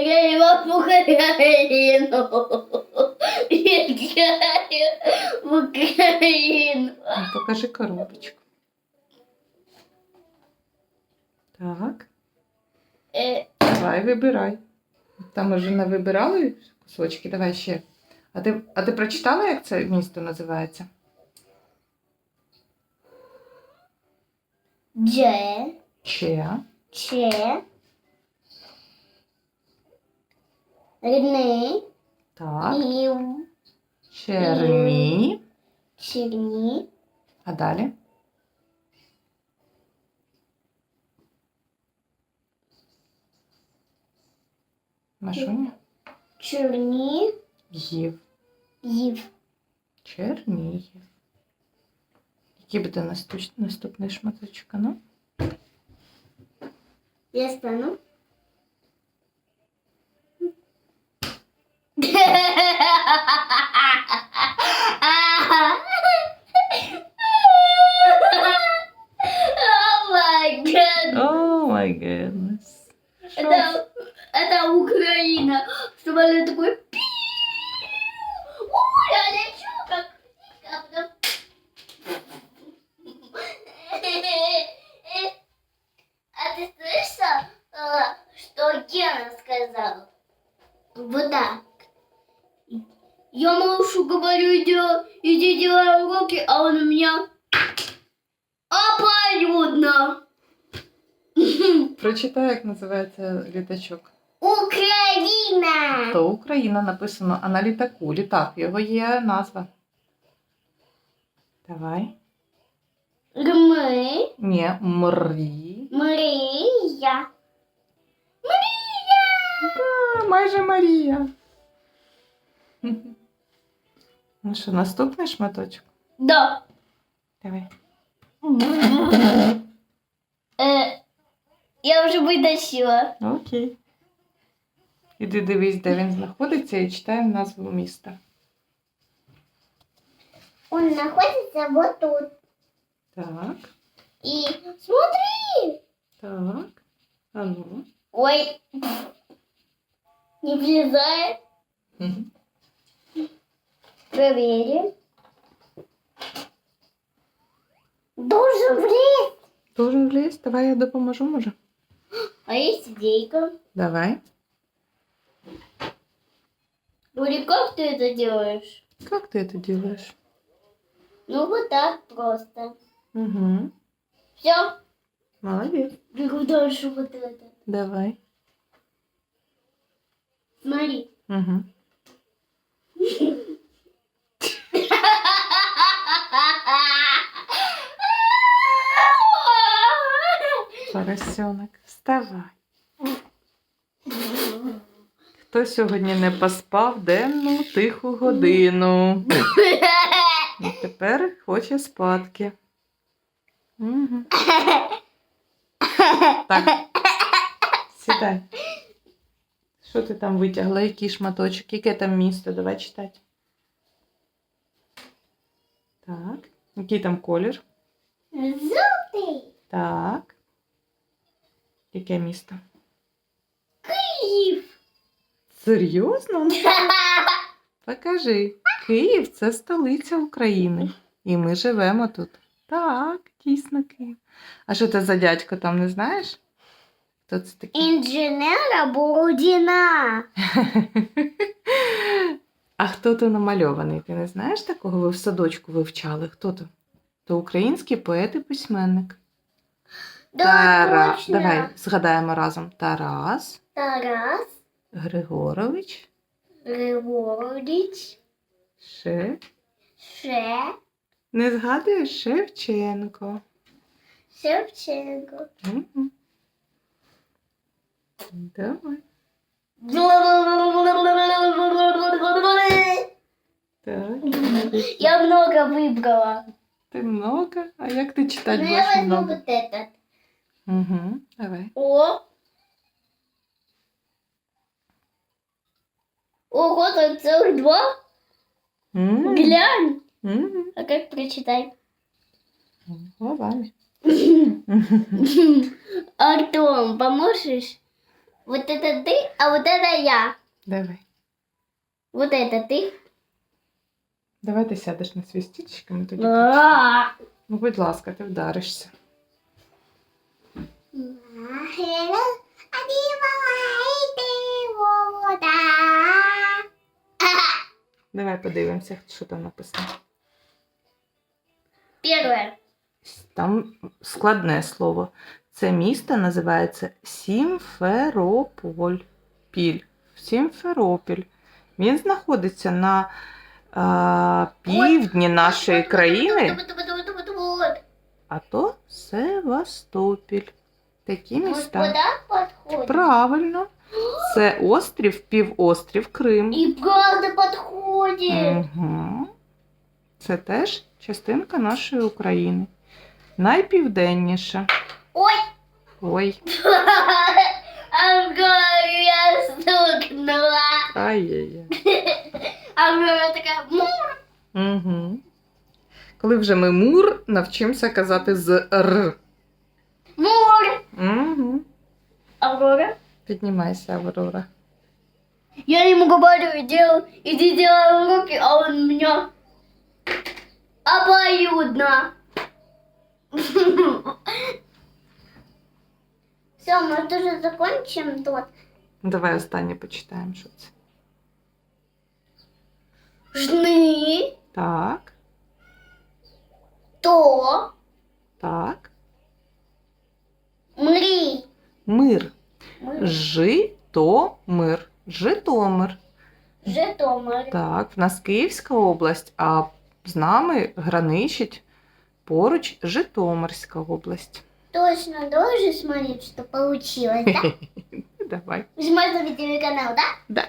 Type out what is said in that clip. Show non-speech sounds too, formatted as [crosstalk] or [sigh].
Я в Україну. Я в Україну. Ну, Покажи коробочку. Так, Е, давай вибирай. Там вже не вибирали кусочки, давай ще. А ти, а ти прочитала, як це місто називається? Дже, Че. че, рни, Так. ів, Черні. черні, А далі? Машуня? чорні, Їв. їв. Чернігів. Який буде наступний шматочок? Ну? Я стану. Я малышу говорю, иди, иди делай уроки, а он у меня абсолютно. [laughs] Прочитай, як називається літачок. Украина! То Україна написано, а на літаку. Літак, його є назва. Давай. Мы, Ні, мрі. Мария. А, майже Марія. Ну що, наступний шматочок? Да. Давай. Э, я уже вытащила. Окей. Іди дивись, де він знаходиться, і читаємо назву міста. Он находится вот тут. Так, И смотри. так. А ну. Ой. Не влезает. Мгм. Проверим. Должен влезть. Должен влізти. Давай я допоможу, може. А есть идейка. Давай. Юрий, как ты это делаешь? Как ты это делаешь? Ну вот так просто. Угу. Все. Молодец. Беру дальше вот это. Давай. Смотри. Угу. [laughs] Поросенок, вставай. Хто сьогодні не поспав денну тиху годину? І тепер хоче спадки. Угу. Так. Сідай. Що ти там витягла? Який шматочок? Яке там місто? Давай читати. Так. Який там колір? Желтый. Так. Яке місто? Киев. Серйозно? [laughs] Покажи. Київ це столиця України. І ми живемо тут. Так, дійсно Київ. А що це за дядько там не знаєш? Хто це такий? Инженера Бородина. [laughs] А хто то намальований? Ти не знаєш такого? Ви в садочку вивчали? Хто то? То український поет і письменник. Тара... точно. Давай згадаємо разом. Тарас Тарас Григорович Григорович Ше. Ше Не згадуєш Шевченко. Шевченко. Мгм. Давай. Так. Я много выбрала. Ти много? А як ти читати Ну, я будеш возьму много? вот этот. Угу. Давай. О. Ого, там целых два. М, Глянь. м, А как прочитать? Головами. [laughs] Артем, поможешь? Вот это ты, а вот это я. Давай. Вот это ты. Давай ти сядеш на свій стільчик, і ми тоді. А. Ну, будь ласка, ти вдаришся. Давай подивимося, що там написано. Первое. Там складне слово. Це місто називається Сімферополь. Піль. Сімферопіль. Він знаходиться на а, півдні нашої країни, а то Севастопіль. Такі міста. подходит? Правильно. Це острів, півострів Крим. И правда подходит. Угу. Це теж частинка нашої України. Найпівденніша. Ой. Ой. [laughs] Я стукнула. Ай-яй-яй. [laughs] А вона така «Му». Угу. Коли вже ми мур, навчимося казати з Р. Мур. Угу. Аврора. Піднімайся, Аврора. Я ему говорю, делай, иди делай руки, а он меня обоюдно. [laughs] Все, мы тоже закончим тут. Давай останнє почитаємо, що це. Жны, Так, то, так. Мри. Мир. Житомир. Житомир. Житомир. Так, в нас Київська область, а з нами граничить поруч Житомирська область. Точно, должен смотреть, что получилось, да? [laughs] Давай. Вы на телеканал, да? Да.